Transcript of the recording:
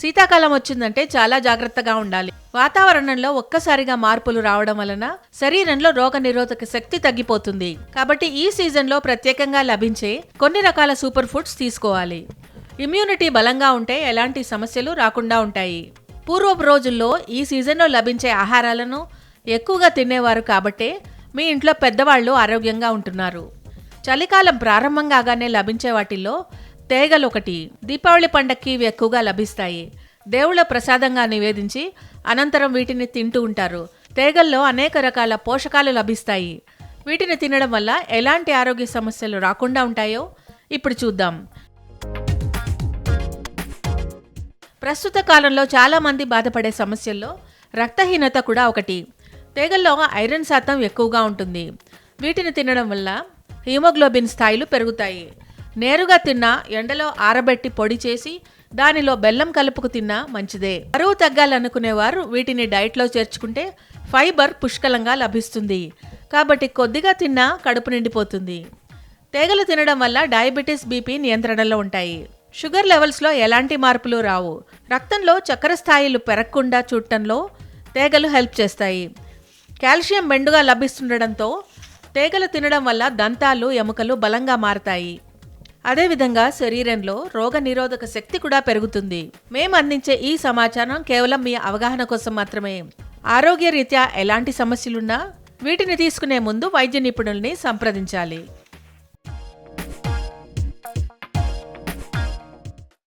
శీతాకాలం వచ్చిందంటే చాలా జాగ్రత్తగా ఉండాలి. వాతావరణంలో ఒక్కసారిగా మార్పులు రావడం వలన శరీరంలో రోగ నిరోధక శక్తి తగ్గిపోతుంది. కాబట్టి ఈ సీజన్లో ప్రత్యేకంగా లభించే కొన్ని రకాల సూపర్ ఫుడ్స్ తీసుకోవాలి. ఇమ్యూనిటీ బలంగా ఉంటే ఎలాంటి సమస్యలు రాకుండా ఉంటాయి. పూర్వపు రోజుల్లో ఈ సీజన్లో లభించే ఆహారాలను ఎక్కువగా తినేవారు కాబట్టే మీ ఇంట్లో పెద్దవాళ్ళు ఆరోగ్యంగా ఉంటున్నారు. చలికాలం ప్రారంభం కాగానే లభించే వాటిల్లో తేగలు ఒకటి దీపావళి పండక్కి ఇవి ఎక్కువగా లభిస్తాయి. దేవుళ్ళ ప్రసాదంగా నివేదించి అనంతరం వీటిని తింటూ ఉంటారు. తేగల్లో అనేక రకాల పోషకాలు లభిస్తాయి. వీటిని తినడం వల్ల ఎలాంటి ఆరోగ్య సమస్యలు రాకుండా ఉంటాయో ఇప్పుడు చూద్దాం. ప్రస్తుత కాలంలో చాలామంది బాధపడే సమస్యల్లో రక్తహీనత కూడా ఒకటి. తేగల్లో ఐరన్ శాతం ఎక్కువగా ఉంటుంది. వీటిని తినడం వల్ల హీమోగ్లోబిన్ స్థాయిలు పెరుగుతాయి. నేరుగా తిన్నా ఎండలో ఆరబెట్టి పొడి చేసి దానిలో బెల్లం కలుపుకు తిన్నా మంచిదే. బరువు తగ్గాలనుకునేవారు వీటిని డైట్లో చేర్చుకుంటే ఫైబర్ పుష్కలంగా లభిస్తుంది. కాబట్టి కొద్దిగా తిన్నా కడుపు నిండిపోతుంది. తేగలు తినడం వల్ల డయాబెటీస్ బీపీ నియంత్రణలో ఉంటాయి. షుగర్ లెవెల్స్లో ఎలాంటి మార్పులు రావు. రక్తంలో చక్కెర స్థాయిలు పెరగకుండా చూడటంలో తేగలు హెల్ప్ చేస్తాయి. కాల్షియం మెండుగా లభిస్తుండడంతో తేగలు తినడం వల్ల దంతాలు ఎముకలు బలంగా మారతాయి. అదేవిధంగా శరీరంలో రోగ నిరోధక శక్తి కూడా పెరుగుతుంది. మేము అందించే ఈ సమాచారం కేవలం మీ అవగాహన కోసం మాత్రమే. ఆరోగ్య రీత్యా ఎలాంటి సమస్యలున్నా వీటిని తీసుకునే ముందు వైద్య నిపుణుల్ని సంప్రదించాలి.